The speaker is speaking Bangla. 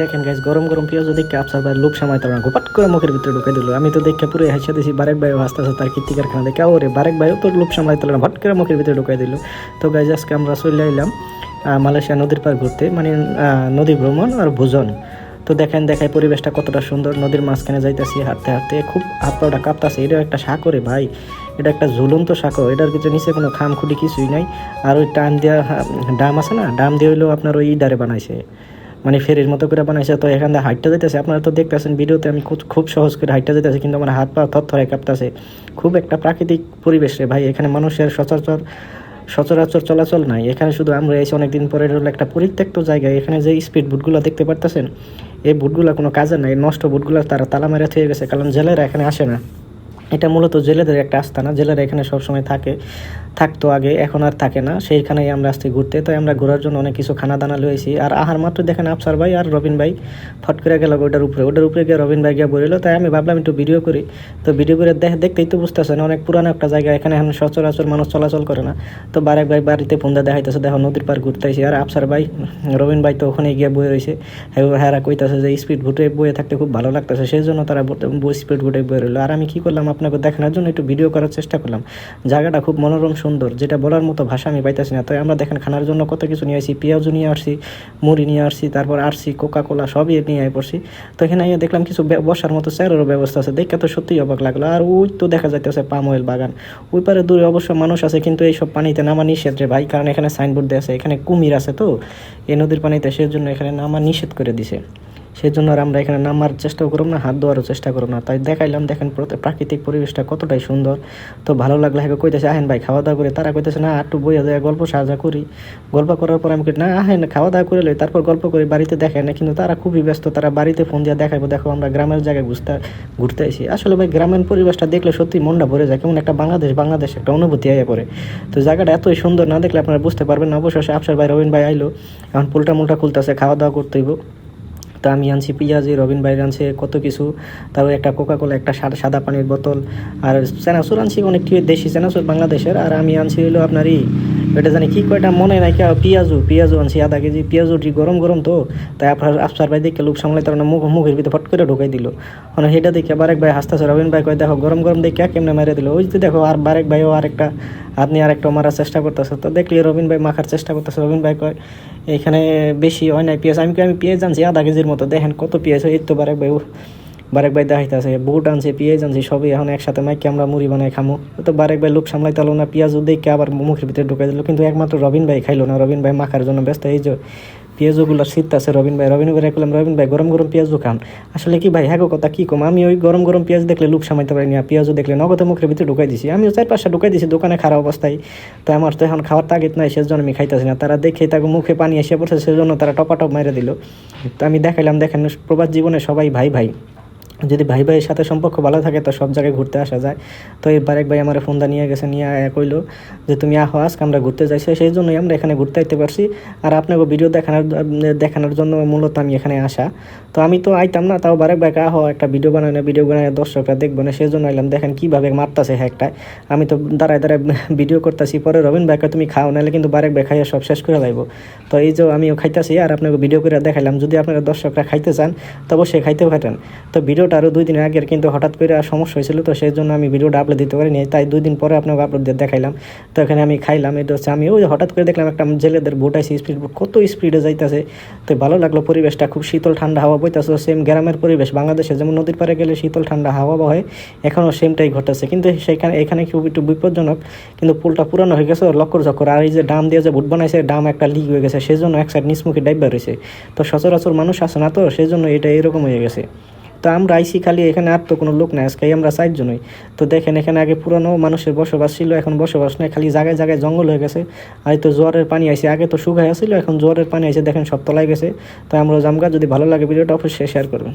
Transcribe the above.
দেখেন গাইজ গরম গরম পেঁয়াজ দেখে আপসার ভাই লোক সামাইতে না গোপাট করে মুখের ভিতরে ঢুকে দিল। আমি তো দেখে পুরো হেসে দিছি বারেক ভাইও হাসতে হাসতে তার কীর্তিকার খানা দেখে ওরে বারেক ভাইও তো লোক সামলাইতে না ভট করে মুখের ভিতরে ঢুকে দিল। তো গাইজ আজকে আমরা চলে আহ, মালয়েশিয়া নদীর পার ঘুরতে মানে নদী ভ্রমণ আর ভোজন। তো দেখেন দেখায় পরিবেশটা কতটা সুন্দর। নদীর মাঝখানে যাইতেছি হাঁটতে হাঁটতে খুব হাত পাওটা কাঁপতাছে। এটা একটা সাঁকরে ভাই। এটা একটা ঝুলন্ত সাঁকো এটার ভিতরে নিচে কোনো খাম খুঁটি কিছুই নাই। আর ওই টান দেওয়া ডাম আছে না? ডাম দিয়ে হইলেও আপনার ওই ডারে বানাইছে। মানে ফেরির মতো করে বানাইছে, তো এখান হাইটটা যেতেছে আপনারা তো দেখতেছেন, ভিডিওতে আমি খুব খুব সহজ করে হাইটটা যেতেছে কিন্তু আমার হাত পা থরথরে কাঁপতাছে। খুব একটা প্রাকৃতিক পরিবেশ রে ভাই, এখানে মানুষের সচরাচর সচরাচর চলাচল নাই। এখানে শুধু আমরা এসে অনেকদিন পরে হলো একটা পরিত্যক্ত জায়গায় এখানে যে স্পিড বুটগুলো দেখতে পারতেছেন, এই বুটগুলো কোনো কাজে নাই, নষ্ট বুটগুলো তারা তালা মেরে থেকে গেছে, কারণ জেলেরা এখানে আসে না। এটা মূলত জেলেদের একটা আস্থানা জেলেরা এখানে সবসময় থাকে, থাকতো আগে, এখন আর থাকে না। সেইখানেই আমরা আসছি ঘুরতে, তাই আমরা ঘোরার জন্য অনেক কিছু খানা দানা লয়েছি আর আহার মাত্র দেখেন আফসার ভাই আর রবিন ভাই, ফট করে গেল ওটার উপরে। ওটার উপরে গিয়ে রবিন ভাই গিয়ে বলিল তাই আমি ভাবলাম একটু ভিডিও করি। তো ভিডিও করে দেখ, দেখতেই তো বুঝতেছেন, অনেক পুরানো একটা জায়গা। এখানে এখন সচরাচর মানুষ চলাচল করে না। তো বারেক ভাই বাড়িতে ফোন দিয়ে দেখাইতেছে, দেখো, নদীর পার আইসি আর আফসার ভাই, রবিন ভাই তো ওখানে গিয়ে বয়ে রয়েছে হ্যাঁ কইতাছে যে স্পিড বুটে বয়ে থাকতে খুব ভালো লাগতেছে। সেই জন্য তারা স্পিড বুটে বয়ে রইল। আর আমি কি করলাম আপনাকে দেখানোর জন্য একটু ভিডিও করার চেষ্টা করলাম। জায়গাটা খুব মনোরম, সুন্দর। যেটা বলার মতো ভাষা আমি পাইতেছি না। তাই আমরা দেখেন, খানার জন্য কত কিছু নিয়ে আসি পেঁয়াজও নিয়ে আসছি, মুড়ি নিয়ে আসছি, তারপর আসছি কোকা কোলা সবই নিয়ে আয় পড়ছি তো এখানে আইয়া দেখলাম কিছু বসার মতো চেয়ারেরও ব্যবস্থা আছে। দেখে তো সত্যিই অবাক লাগল। আর ওই তো দেখা যাইতেছে পাম অয়েল বাগান। ওই পারে দূরে অবশ্য মানুষ আছে, কিন্তু এইসব পানিতে নামা নিষেধ রে ভাই। কারণ এখানে সাইনবোর্ড দেওয়া আছে, এখানে কুমির আছে তো। এই নদীর পানিতে সেজন্য এখানে নামা নিষেধ করে দিছে। সেই জন্য আর আমরা এখানে নামার চেষ্টাও করব না, হাত ধোয়ারও চেষ্টা করব না। তাই দেখাইলাম, দেখেন প্রাকৃতিক পরিবেশটা কতটাই সুন্দর। তো ভালো লাগলে হ্যাঁ কইতেছে, আহেন ভাই, খাওয়া দাওয়া করে। তারা কইতেছে, না, একটু বইয়া যায় গল্প সাজা করি। গল্প করার পর আমি না, আহেন, খাওয়া দাওয়া করে লই। তারপর গল্প করি, বাড়িতে দেখায় না কিন্তু তারা খুবই ব্যস্ত, তারা বাড়িতে ফোন দিয়ে দেখাবো দেখো আমরা গ্রামের জায়গায় ঘুরতে ঘুরতে আসি আসলে ভাই, গ্রামের পরিবেশটা দেখলে সত্যি মনটা ভরে যায়, কেমন একটা বাংলাদেশ বাংলাদেশ একটা অনুভূতি আইয়া পড়ে। তো জায়গাটা এতই সুন্দর না দেখলে আপনারা বুঝতে পারবেন না। অবশ্যই আফসার ভাই, রবিন ভাই আইলো। এখন পুলটা মুলটা খুলতেছে, খাওয়া দাওয়া করতে হইব। তা আমি আনছি, পিঁয়াজি রবিন ভাই আনছে, কত কিছু। তারপর একটা কোকা কোলা একটা সাদা পানির বোতল। আর চেনাচুর আনছি অনেকটি দেশি চেনাচুর বাংলাদেশের। আর আমি আনছি হলো আপনারই এটা জানি কি কয়টা মনে নাই কেউ পেঁয়াজু পেঁয়াজু আনছি আধা কেজি। পেঁয়াজুটি গরম গরম তো তাই আপনার আফসার ভাই দেখে লোক সামলাই তার মুখ মুখের ভিতরে ফট করে ঢুকাই দিল। মানে সেটা দেখে বারেক ভাই হাসতেছে রবিন ভাই কয় দেখো গরম গরম দেখে কেমনে মেরে দিল? ওই যে দেখো আর বারেক ভাইও আরেকটা আপনি আরেকটা মারার চেষ্টা করতেছে। তো দেখলি রবিন ভাই মাখার চেষ্টা করতেছে। রবিন ভাই কয় এখানে বেশি হয় নাই পেঁয়াজ আমি কই, আমি পেঁয়াজ আনছি আধা কেজির মতো দেখেন কত পেঁয়াজ হয়? এই তো বারেক ভাই বারেক ভাই দেখাইতেছে বুট আনছে, পেঁয়াজ আনছে, সবই এখন একসাথে মাইকে আমরা মুড়ি বানাই খামো। তো বারেক ভাই লোক সামলাইতে হলো না পেঁয়াজ দেখে আবার মুখের ভিতরে ঢুকাই দিল, কিন্তু একমাত্র রবিন ভাই খাইলো না। রবিন ভাই মাখার জন্য ব্যস্ত, এই যে পেঁয়াজগুলো শীত আছে রবিন ভাই রবিন ভাই করলাম রবিন ভাই, গরম গরম পেঁয়াজও খান। আসলে কি ভাই হ্যাঁ কথা কি কম? আমি ওই গরম গরম পেঁয়াজ দেখলে লোক সামাইতে পারি না, পেঁয়াজও দেখলে নগদে মুখের ভিতরে ঢুকাই দিছি। আমিও চার পাঁচটা ঢুকাই দিছি, দোকানে খারাপ অবস্থায়। তো আমার তো এখন খাওয়ার তাগিদ নাই, সেজন্য আমি খাইতেছি না। তারা দেখে তাকে মুখে পানি এসে পড়ছে, সেজন্য তারা টপাটপ মেরে দিল। তো আমি দেখাইলাম, দেখেন প্রবাস জীবনে সবাই ভাই ভাই। যদি ভাই ভাইয়ের সাথে সম্পর্ক ভালো থাকে, তো সব জায়গায় ঘুরতে আসা যায়। তো এই বারেক ভাই আমার ফোনটা নিয়ে গেছে, নিয়ে কইলো যে, তুমি আহো, আজকে আমরা ঘুরতে যাইছি সেই জন্যই আমরা এখানে ঘুরতে আইতে পারছি। আর আপনাকে ভিডিও দেখানোর দেখানোর জন্য মূলত আমি এখানে আসা। তো আমি তো আইতাম না, তাও বারেক ভাইকে, আহো, একটা ভিডিও বানাই না ভিডিও বানায় দর্শকরা দেখব না। সেই জন্য আইলাম, দেখেন কীভাবে মারতাছে হ্যাকটায় আমি তো দাঁড়ায় দাঁড়ায় ভিডিও করতেছি, পরে রবিন ভাইকে তুমি খাও, নাহলে কিন্তু বারেক ভাই খাইয়া সব শেষ করে লাইব। তো এই যে আমিও খাইতেছি, আর আপনাকে ভিডিও করে দেখাইলাম। যদি আপনারা দর্শকরা খাইতে চান, তো অবশ্যই খাইতে পারেন। তো ভিডিওটা আরও দুই দিন আগের কিন্তু হঠাৎ করে আর সমস্যা হয়েছিল, তো সেই জন্য আমি ভিডিওটা আপলোড দিতে পারিনি। তাই দুই দিন পরে আপনাকে আপলোড দিয়ে দেখাইলাম। তো এখানে আমি খাইলাম, এটা হচ্ছে আমি ওই হঠাৎ করে দেখলাম একটা জেলেদের বোট আছে স্পিড বোট কত স্পিডে যাইতেছে। তো ভালো লাগল, পরিবেশটা খুব শীতল ঠান্ডা হাওয়া বইতেছে সেম গ্রামের পরিবেশ। বাংলাদেশে যেমন নদীর পাড়ে গেলে শীতল ঠান্ডা হাওয়া বহে এখনও সেমটাই ঘটেছে কিন্তু সেখানে এখানে খুব একটু বিপজ্জনক, কিন্তু পুলটা পুরানো হয়ে গেছে, লক্কর চক্কর আর এই যে ডাম দিয়ে যে ভুট বানাইছে, ডাম একটা লিক হয়ে গেছে, সেজন্য এক সাইড নিচমুখী ডাইবার রয়েছে তো সচরাচর মানুষ আসে না তো, সেজন্য এটা এরকম হয়ে গেছে। তো আমরা আইসি খালি এখানে আর তো কোনো লোক নাই, আজকে আমরা চারজনই তো দেখেন এখানে আগে পুরনো মানুষের বসবাস ছিল, এখন বসবাস নেই, খালি জায়গায় জায়গায় জঙ্গল হয়ে গেছে। আর তো জোয়ারের পানি আইসে আগে তো শুকায় আসছিল এখন জোয়ারের পানি আইসে দেখেন সব তলায় গেছে। তো আমরা জামগা যদি ভালো লাগে ভিডিওটা অবশ্যই শেয়ার করবেন।